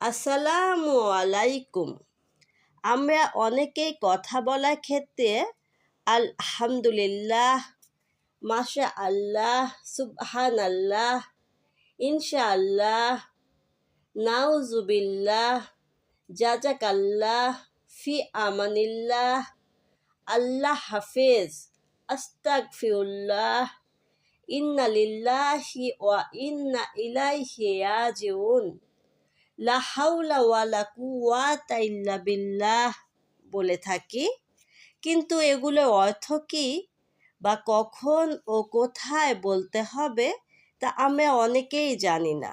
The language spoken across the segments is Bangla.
আসসালামু আলাইকুম। আমরা অনেকেই কথা বলার ক্ষেত্রে আলহামদুলিল্লাহ মাশা আল্লাহ সুবহান আল্লাহ ইনশাআল্লাহ, নাউজুবিল্লাহ, জাজাকাল্লাহ, ফি আমানিল্লাহ, আল্লাহ হাফেজ, আস্তাগফিরুল্লাহ ইন্না লিল্লাহি ওয়া ইন্না ইলাইহি রাজিউন। লা হাওলা ওয়ালা ইল্লা বিল্লাহ বলে থাকি। কিন্তু এগুলো অর্থ কি বা কখন ও কোথায় বলতে হবে তা আমরা অনেকেই জানি না।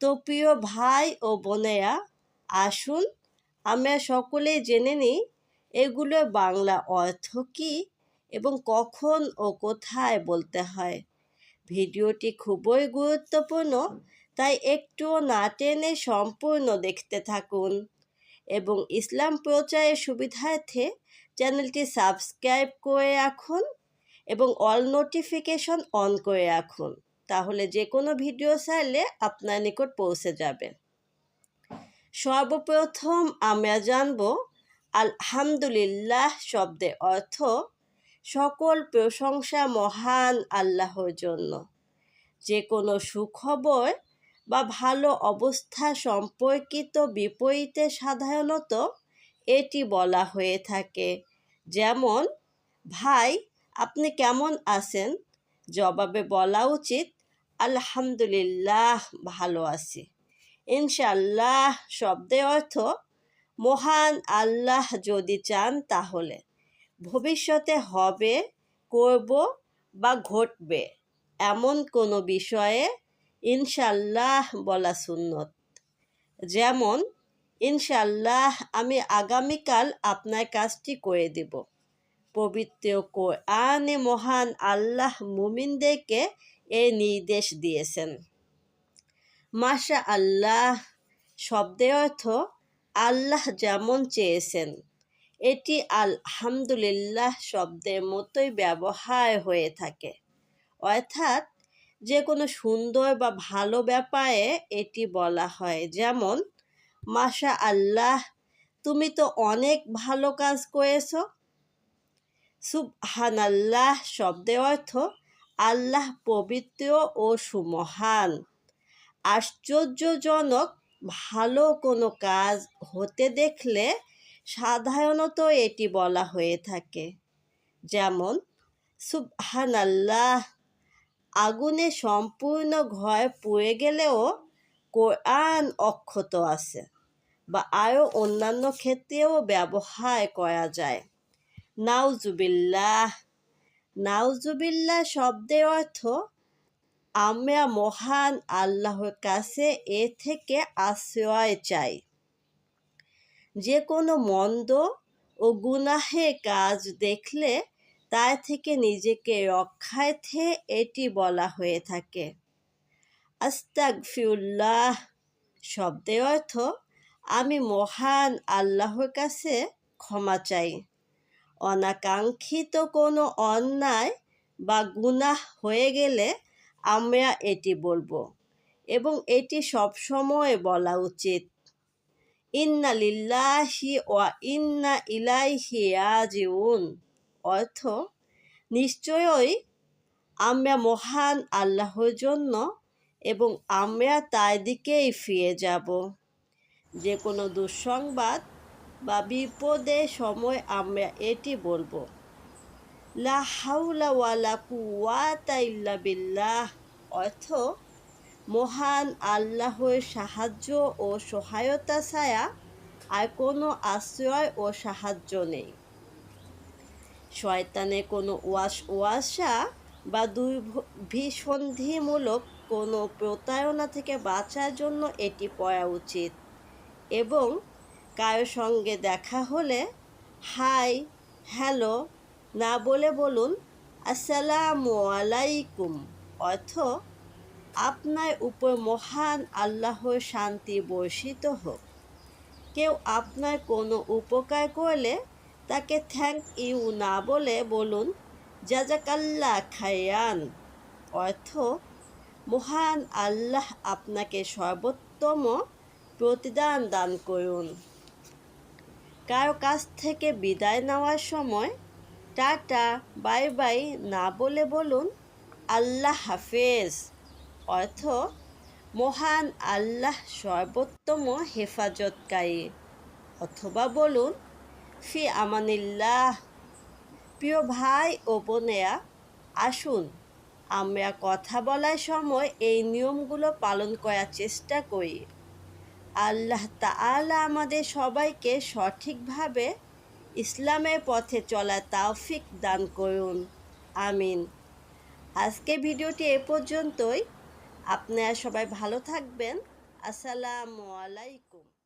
তো প্রিয় ভাই ও বোনেরা, আসুন আমরা সকলেই জেনে নিই এগুলোর বাংলা অর্থ কি এবং কখন ও কোথায় বলতে হয়। ভিডিওটি খুবই গুরুত্বপূর্ণ তাই একটুও না টেনে সম্পূর্ণ দেখতে থাকুন। এবং ইসলাম প্রচারের সুবিধার্থে চ্যানেলটি সাবস্ক্রাইব করে রাখুন এবং অল নোটিফিকেশন অন করে রাখুন, তাহলে যে কোনো ভিডিও চাইলে আপনার নিকট পৌঁছে যাবে। সর্বপ্রথম আমরা জানব, আলহামদুলিল্লাহ শব্দের অর্থ সকল প্রশংসা মহান আল্লাহর জন্য। যে কোনো সুখবর বা ভালো অবস্থা সম্পর্কিত বিপরীতে সাধারণত এটি বলা হয়ে থাকে। যেমন, ভাই, আপনি কেমন আছেন? জবাবে বলা উচিত, আলহামদুলিল্লাহ, ভালো আছি। ইনশাল্লাহ শব্দের অর্থ, মহান আল্লাহ যদি চান তাহলে ভবিষ্যতে হবে, করব বা ঘটবে। এমন কোনো বিষয়ে ইনশাল্লাহ বলা সুন্নত। যেমন ইনশাল্লাহ আমি আগামীকাল আপনার কাজটি করে দেব। পবিত্র কোরআনে মহান আল্লাহ মুমিনদেরকে এই নির্দেশ দিয়েছেন। মাশা আল্লাহ শব্দের অর্থ আল্লাহ যেমন চেয়েছেন, এটি আলহামদুলিল্লাহ শব্দের মতোই ব্যবহার হয়ে থাকে। অর্থাৎ যে কোনো সুন্দর বা ভালো ব্যাপারে এটি বলা হয়। যেমন মাশা আল্লাহ তুমি তো অনেক ভালো কাজ করেছ। সুবহানাল্লাহ শব্দের অর্থ, আল্লাহ পবিত্র ও সুমহান। আশ্চর্যজনক, ভালো কোনো কাজ হতে দেখলে সাধারণত এটি বলা হয়ে থাকে। যেমন, সুবহানাল্লাহ আগুনে সম্পূর্ণ ঘর পুড়ে গেলেও কোরআন অক্ষত আছে বা আরও অন্যান্য ক্ষেত্রেও ব্যবহার করা যায়। নাউজুবিল্লাহ। নাউজুবিল্লাহ শব্দের অর্থ, আমরা মহান আল্লাহর কাছে এ থেকে আশ্রয় চাই। যে কোনো মন্দ ও গুনাহে কাজ দেখলে তার থেকে নিজেকে রক্ষার্থে এটি বলা হয়ে থাকে। আস্তাগফিউল্লাহ শব্দের অর্থ, আমি মহান আল্লাহর কাছে ক্ষমা চাই। অনাকাঙ্ক্ষিত কোনো অন্যায় বা গুনাহ হয়ে গেলে আমরা এটি বলব এবং এটি সবসময় বলা উচিত। ইন্না লিল্লাহি ওয়া ইন্না ইলাইহি রাজিউন। অর্থ, নিশ্চয়ই আমরা মহান আল্লাহর জন্য এবং আমরা তার দিকেই ফিরে যাব। যে কোনো দুঃসংবাদ বা বিপদের সময় আমরা এটি বলব। লা হাউলা ওয়ালা ইল্লা বিল্লাহ, অর্থ, মহান আল্লাহর সাহায্য ও সহায়তা ছায়া আর কোনো আশ্রয় ও সাহায্য নেই। শয়তানের কোনো ওয়াস, ওয়াসা বা দুর্ভিসন্ধিমূলক কোনো প্রতারণা থেকে বাঁচার জন্য এটি পড়া উচিত। এবং কারও সঙ্গে দেখা হলে, হাই, হ্যালো, না বলে বলুন, আসসালামু আলাইকুম। অর্থ, আপনার উপর মহান আল্লাহর শান্তি বর্ষিত হোক। কেউ আপনার কোনো উপকার করলে তাকে থ্যাংক ইউ না বলে বলুন, জাজাকাল্লা খায়ান অর্থ, মহান আল্লাহ আপনাকে সর্বোত্তম প্রতিদান দান করুন। কারও কাছ থেকে বিদায় নেওয়ার সময় টাটা বাই বাই না বলে বলুন, আল্লাহ হাফেজ। অর্থ, মহান আল্লাহ সর্বোত্তম হেফাজতকারী। অথবা বলুন ফি আমানিল্লাহ। প্রিয় ভাই ও বোনেরা, আসুন, আমরা কথা বলার সময় এই নিয়মগুলো পালন করার চেষ্টা করি। আল্লাহ তাআলা আমাদের সবাইকে সঠিকভাবে ইসলামের পথে চলার তৌফিক দান করুন। আমিন। আজকে ভিডিওটি এ পর্যন্তই। আপনারা সবাই ভালো থাকবেন। আসসালামু আলাইকুম।